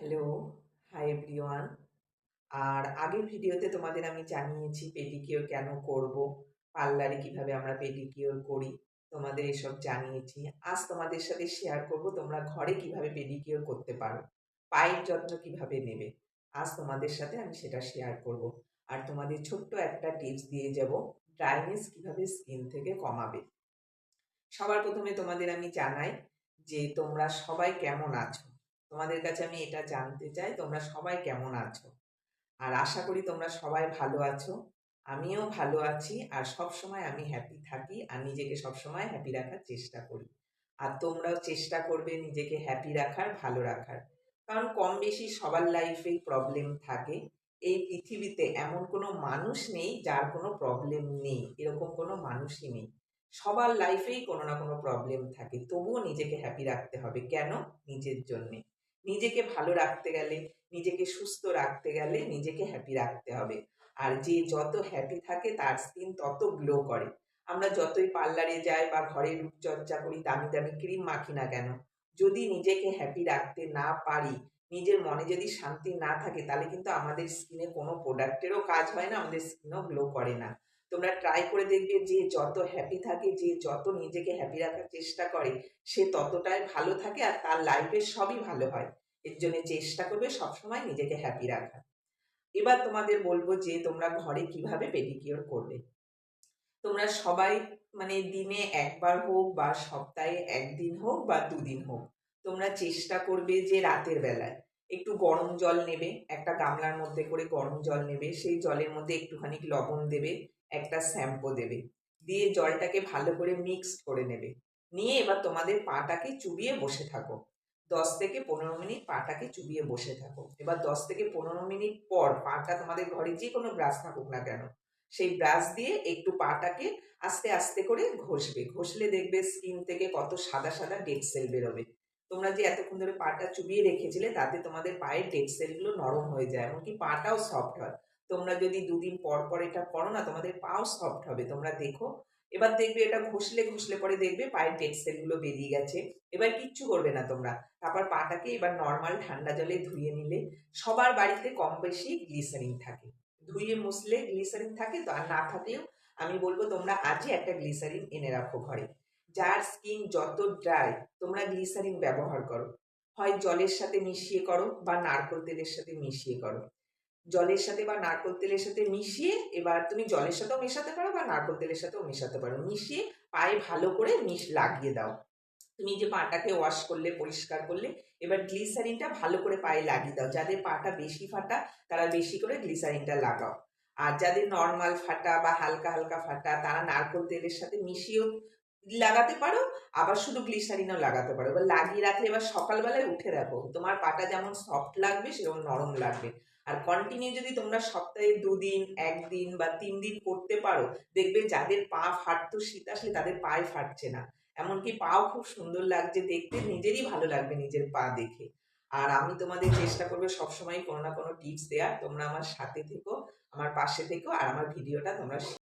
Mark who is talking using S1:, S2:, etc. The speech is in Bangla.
S1: হ্যালো হাই এভরিওয়ান আর আগের ভিডিওতে তোমাদের আমি জানিয়েছি পেডিকিওর কেন করব, পার্লারে কীভাবে আমরা পেডিকিওর করি, তোমাদের এসব জানিয়েছি। আজ তোমাদের সাথে শেয়ার করব তোমরা ঘরে কীভাবে পেডিকিওর করতে পারো, পায়ের যত্ন কীভাবে নেবে, আজ তোমাদের সাথে আমি সেটা শেয়ার করব। আর তোমাদের ছোট্ট একটা টিপস দিয়ে যাব ড্রাইনেস কীভাবে স্কিন থেকে কমাবে। সবার প্রথমে তোমাদের আমি জানাই যে তোমরা সবাই কেমন আছো? তোমাদের কাছে আমি এটা জানতে চাই, তোমরা সবাই কেমন আছো? আর আশা করি তোমরা সবাই ভালো আছো। আমিও ভালো আছি আর সব সময় আমি হ্যাপি থাকি আর নিজেকে সব সময় হ্যাপি রাখার চেষ্টা করি। আর তোমরাও চেষ্টা করবে নিজেকে হ্যাপি রাখার, ভালো রাখার। কারণ কম বেশি সবার লাইফেই প্রবলেম থাকে। এই পৃথিবীতে এমন কোনো মানুষ নেই যার কোনো প্রবলেম নেই, এরকম কোনো মানুষই নেই। সবার লাইফেই কোনো না কোনো প্রবলেম থাকে। তবুও নিজেকে হ্যাপি রাখতে হবে। কেন? নিজের জন্যে। নিজেকে ভালো রাখতে গেলে, নিজেকে সুস্থ রাখতে গেলে নিজেকে হ্যাপি রাখতে হবে। আর যে যত হ্যাপি থাকে তার স্কিন তত গ্লো করে। আমরা যতই পার্লারে যাই বা ঘরে রূপচর্চা করি, দামি দামি ক্রিম মাখি না কেন? যদি নিজেকে হ্যাপি রাখতে না পারি, নিজের মনে যদি শান্তি না থাকে, তাহলে কিন্তু আমাদের স্কিনে কোনো প্রোডাক্টেরও কাজ হয় না, আমাদের স্কিনও গ্লো করে না। তোমরা ট্রাই করে দেখবে যে যত হ্যাপি থাকে, যে যত নিজেকে হ্যাপি রাখার চেষ্টা করে, সে ততটাই ভালো থাকে আর তার লাইফে সবই ভালো হয়। এর জন্য চেষ্টা করবে সবসময় নিজেকে হ্যাপি রাখা এবার তোমাদের বলব যে তোমরা ঘরে কীভাবে পেডিকিওর করবে। তোমরা সবাই মানে দিনে একবার হোক বা সপ্তাহে একদিন হোক বা দুদিন হোক, তোমরা চেষ্টা করবে যে রাতের বেলায় একটু গরম জল নেবে, একটা গামলার মধ্যে করে গরম জল নেবে, সেই জলের মধ্যে একটুখানি লবণ দেবে একটা শ্যাম্পু দেবে। দিয়ে জলটাকে ভালো করে মিক্সড করে নেবে। নিয়ে এবার তোমাদের পাটাকে চুবিয়ে বসে থাকো। দশ থেকে পনেরো মিনিট পাটাকে চুবিয়ে বসে থাকো। এবার দশ থেকে পনেরো মিনিট পর পাটা তোমাদের ঘরে যে কোনো ব্রাশ থাকুক না কেন, সেই ব্রাশ দিয়ে একটু পাটাকে আস্তে আস্তে করে ঘষবে। ঘষলে দেখবে স্কিন থেকে কত সাদা সাদা ডেড সেল বেরোবে। তোমরা যে এতক্ষণ ধরে পাটা চুবিয়ে রেখেছিলে, তাতে তোমাদের পায়ের ডেড সেলগুলো নরম হয়ে যায়, এমনকি পাটাও সফট হয়। তোমরা যদি দুদিন পর পর এটা করো না, তোমাদের পাও সফট হবে। তোমরা দেখো, এবার দেখবে এটা ঘষলে ঘষলে পরে দেখবে পায়ের ডেড সেলগুলো বেরিয়ে গেছে। এবার কিচ্ছু করবে না তোমরা। তারপর পাটাকে এবার নর্মাল ঠান্ডা জলে ধুয়ে নিলে সবার বাড়িতে কম বেশি গ্লিসারিন থাকে। ধুয়ে, মুছলে গ্লিসারিন থাকে, তো আর না থাকলেও আমি বলব তোমরা আজই একটা গ্লিসারিন এনে রাখো ঘরে। যার স্কিন যত ড্রাই তোমরা গ্লিসারিন ব্যবহার করো। হয় জলের সাথে মিশিয়ে করো বা নারকোল তেলের সাথে মিশিয়ে করো। জলের সাথে বা নারকোল তেলের সাথে মিশিয়ে, এবার তুমি জলের সাথেও মেশাতে পারো বা নারকোল তেলের সাথেও মেশাতে পারো। মিশিয়ে পায়ে ভালো করে মিশ, লাগিয়ে দাও। তুমি যে পাটাকে ওয়াশ করলে, পরিষ্কার করলে, এবার গ্লিসারিনটা ভালো করে পায়ে লাগিয়ে দাও। যাদের পাটা বেশি ফাটা, তারা বেশি করে গ্লিসারিনটা লাগাও। আর যাদের নর্মাল ফাটা বা হালকা হালকা ফাটা, তারা নারকোল তেলের সাথে মিশিয়েও লাগাতে পারো, আবার শুধু গ্লিসারিনও লাগাতে পারো। এবার লাগিয়ে রাখলে এবার সকালবেলায় উঠে রাখো তোমার পাটা যেমন সফট লাগবে, সেরকম নরম লাগবে। আর কন্টিনিউ যদি তোমরা সপ্তাহে দুদিন, একদিন বা তিন দিন করতে পারো, দেখবে যাদের পা ফাটতো শীত আসলে তাদের পায়ে ফাটছে না। এমনকি পাও খুব সুন্দর লাগছে, দেখতে নিজেরই ভালো লাগবে নিজের পা দেখে। আর আমি তোমাদের চেষ্টা করব সবসময় কোনো না কোনো টিপস দেওয়ার। তোমরা আমার সাথে থেকো, আমার পাশে থেকো, আর আমার ভিডিওটা তোমরা